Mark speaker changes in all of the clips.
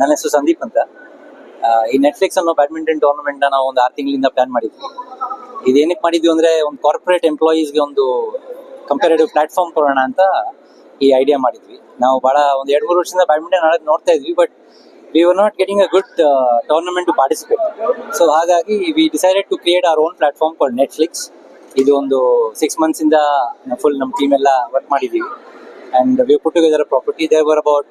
Speaker 1: ನನ್ನ ಹೆಸರು ಸಂದೀಪ್ ಅಂತ. ಈ ನೆಟ್ಫ್ಲಿಕ್ಸ್ ಅನ್ನೋ ಬ್ಯಾಡ್ಮಿಂಟನ್ ಟೂರ್ನಮೆಂಟ್ ನಾವು ಒಂದು ಆರು ತಿಂಗಳಿಂದ ಪ್ಲಾನ್ ಮಾಡಿದ್ವಿ. ಇದೇನಕ್ಕೆ ಮಾಡಿದ್ವಿ ಅಂದ್ರೆ ಒಂದು ಕಾರ್ಪೊರೇಟ್ ಎಂಪ್ಲಾಯೀಸ್ಗೆ ಒಂದು ಕಂಪೇರೇಟಿವ್ ಪ್ಲಾಟ್ಫಾರ್ಮ್ ಕೊಡೋಣ ಅಂತ ಈ ಐಡಿಯಾ ಮಾಡಿದ್ವಿ. ನಾವು ಬಹಳ ಒಂದು ಎರಡು ಮೂರು ವರ್ಷದಿಂದ ಬ್ಯಾಡ್ಮಿಂಟನ್ ಆಡೋದು ನೋಡ್ತಾ ಇದ್ವಿ but we were not getting a good tournament to participate so ಹಾಗಾಗಿ we decided to create our own platform for Netflix ಇದು ಒಂದು ಸಿಕ್ಸ್ ಮಂತ್ಸ್ ಇಂದ ಫುಲ್ ನಮ್ಮ ಟೀಮ್ ಎಲ್ಲ ವರ್ಕ್ ಮಾಡಿದ್ವಿ and we put together property they were were about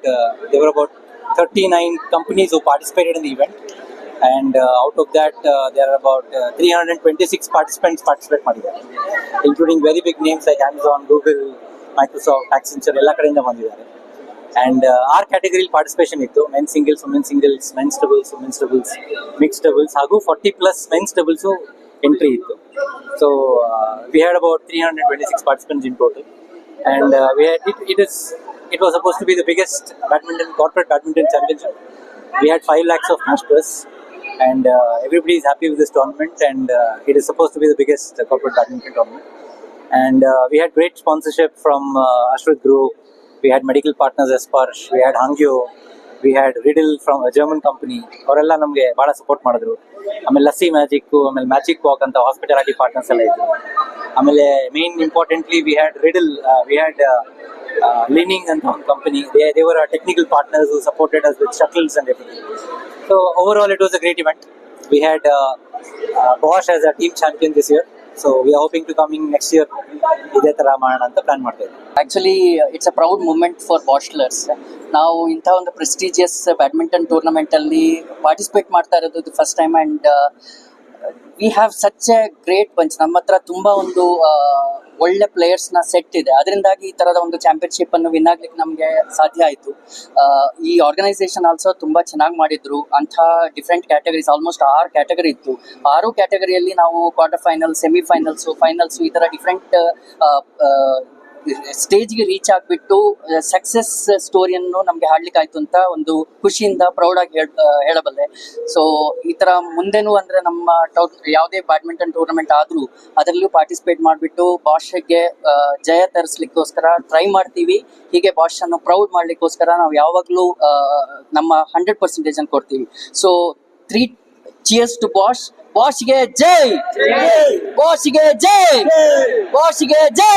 Speaker 1: they were about thirty nine companies who participated in the event and uh, out of that uh, there are about uh, 326 participants participate ಮಾಡಿದ್ದಾರೆ including very big names like Amazon, Google, Microsoft, Accenture ಎಲ್ಲ ಕಡೆಯಿಂದ ಬಂದಿದ್ದಾರೆ and R category participation ಇತ್ತು men singles women singles men's doubles women's doubles mix doubles ಹಾಗೂ forty plus men's doubles entry ಇತ್ತು so we had about three hundred twenty six participants in total and uh, we had it, it is it was supposed to be the biggest badminton corporate badminton championship we had 5 lakhs of cash purse and uh, everybody is happy with this tournament and uh, it is supposed to be the biggest uh, corporate badminton tournament and uh, we had great sponsorship from uh, Ashrit Group we had medical partners as Sparsh we had Hangyo we had Riddle from a German company ಅವರೆಲ್ಲ ನಮಗೆ ಭಾಳ support ಮಾಡಿದ್ರು ಆಮೇಲೆ lassi magic ಆಮೇಲೆ magic walk ಅಂತ hospitality partners ಎಲ್ಲ ಇದ್ರು ಆಮೇಲೆ main importantly we had riddle we had Li Ning ಅಂತ ಒಂದು company they they were technical partners supported us with shuttles and everything so over all it was a great event we had Bosch as a team champion this year so we are hoping to coming next year ಇದೇ ತರ ಮಾಡೋಣ ಅಂತ plan ಮಾಡ್ತಾ ಇದ್ದೀವಿ.
Speaker 2: Actually it's a proud moment for Bustlers ನಾವು ಇಂಥ ಒಂದು prestigious badminton ಟೂರ್ನಮೆಂಟಲ್ಲಿ ಪಾರ್ಟಿಸಿಪೇಟ್ ಮಾಡ್ತಾ ಇರೋದು first time and we have such a great punch ನಮ್ಮ ಹತ್ರ ತುಂಬಾ ಒಂದು ಒಳ್ಳೆ ಪ್ಲೇಯರ್ಸ್ನ ಸೆಟ್ ಇದೆ. ಅದರಿಂದಾಗಿ ಈ ತರದ ಒಂದು ಚಾಂಪಿಯನ್ಶಿಪ್ ಅನ್ನು ವಿನ್ ಆಗ್ಲಿಕ್ಕೆ ನಮಗೆ ಸಾಧ್ಯ ಆಯಿತು. ಈ ಆರ್ಗನೈಸೇಷನ್ ಆಲ್ಸೋ ತುಂಬಾ ಚೆನ್ನಾಗಿ ಮಾಡಿದ್ರು. ಅಂಥ ಡಿಫ್ರೆಂಟ್ ಕ್ಯಾಟಗರೀಸ್ ಆಲ್ಮೋಸ್ಟ್ ಆರು ಕ್ಯಾಟಗರಿ ಇತ್ತು. ಆರು ಕ್ಯಾಟಗರಿಯಲ್ಲಿ ನಾವು ಕ್ವಾರ್ಟರ್ ಫೈನಲ್ ಸೆಮಿಫೈನಲ್ಸ್ ಫೈನಲ್ಸ್ ಈ ತರ ಡಿಫ್ರೆಂಟ್ ಸ್ಟೇಜ್ಗೆ ರೀಚ್ ಆಗಿಬಿಟ್ಟು ಸಕ್ಸಸ್ ಸ್ಟೋರಿಯನ್ನು ನಮಗೆ ಹಾಡ್ಲಿಕ್ಕಾಯ್ತು ಅಂತ ಒಂದು ಖುಷಿಯಿಂದ ಪ್ರೌಡ್ ಆಗಿ ಹೇಳ್ ಹೇಳಬಲ್ಲೆ. ಸೊ ಈ ತರ ಮುಂದೆನೂ ಅಂದ್ರೆ ನಮ್ಮ ಟೌ ಯಾವುದೇ ಬ್ಯಾಡ್ಮಿಂಟನ್ ಟೂರ್ನಮೆಂಟ್ ಆದ್ರೂ ಅದರಲ್ಲೂ ಪಾರ್ಟಿಸಿಪೇಟ್ ಮಾಡಿಬಿಟ್ಟು ಭಾಷೆಗೆ ಜಯ ತರಿಸ್ಲಿಕ್ಕೋಸ್ಕರ ಟ್ರೈ ಮಾಡ್ತೀವಿ. ಹೀಗೆ ಬಾಷ್ ಅನ್ನು ಪ್ರೌಡ್ ಮಾಡ್ಲಿಕ್ಕೋಸ್ಕರ ನಾವು ಯಾವಾಗಲೂ ನಮ್ಮ ಹಂಡ್ರೆಡ್ ಪರ್ಸೆಂಟೇಜ್ ಅನ್ನು ಕೊಡ್ತೀವಿ. So three cheers to Bosch ಬಾಷ್ಗೆ ಜೈ! ಬಾಷ್ಗೆ ಜೈ! ಬಾಷ್ಗೆ ಜೈ!